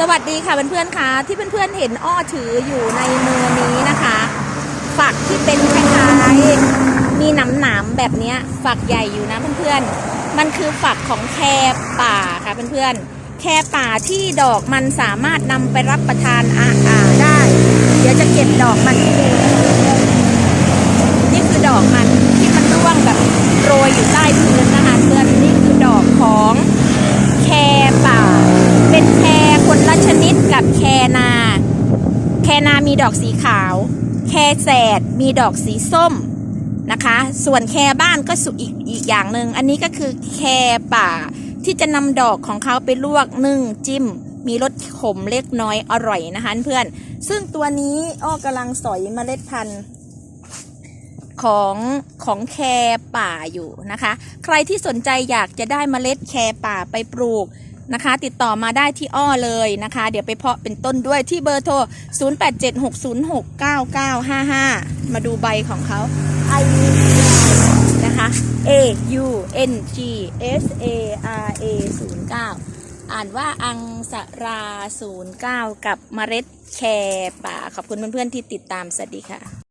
สวัสดีค่ะเพื่อนๆค่ะที่เพื่อนๆเห็นอ้อถืออยู่ในมือนี้นะคะ ฝักที่เป็นคล้ายๆมีหนำหนามแบบนี้ฝักใหญ่อยู่นะเพื่อนๆมันคือฝักของแคป่าค่ะเพื่อนๆแคป่าที่ดอกมันสามารถนำไปรับประทานอาหารได้ เดี๋ยวจะเก็บดอกมันให้ดูนะคะเพื่อนๆนี่คือดอกมันที่มันร่วงแบบโรยอยู่ใต้พื้นนะคะเพื่อนนี่คือดอกของ แครป่า เป็นแครคนละชนิดกับแครนา แคร นามีดอกสีขาว แครแสดมีดอกสีส้มนะคะ ส่วนแครบ้านก็สุอีกอีกอย่างหนึ่งอันนี้ก็คือแครป่าที่จะนำดอกของเขาไปลวกนึ่งจิ้ม มีรสขมเล็กน้อยอร่อยนะคะเพื่อน ซึ่งตัวนี้อ้อกำลังสอยเมล็ดพันธุ์ของของแครป่าอยู่นะคะ ใครที่สนใจอยากจะได้เมล็ดแครป่าไปปลูก นะคะ ติดต่อมาได้ที่อ้อเลยนะคะ เดี๋ยวไปเพาะเป็นต้นด้วยที่เบอร์โทร 0876069955 มาดูใบของเขา I นะคะ A U N G S A R A 09อ่านว่าอังสรา 09 กับเมล็ดแครป่า ขอบคุณเพื่อนๆที่ติดตาม สวัสดีค่ะ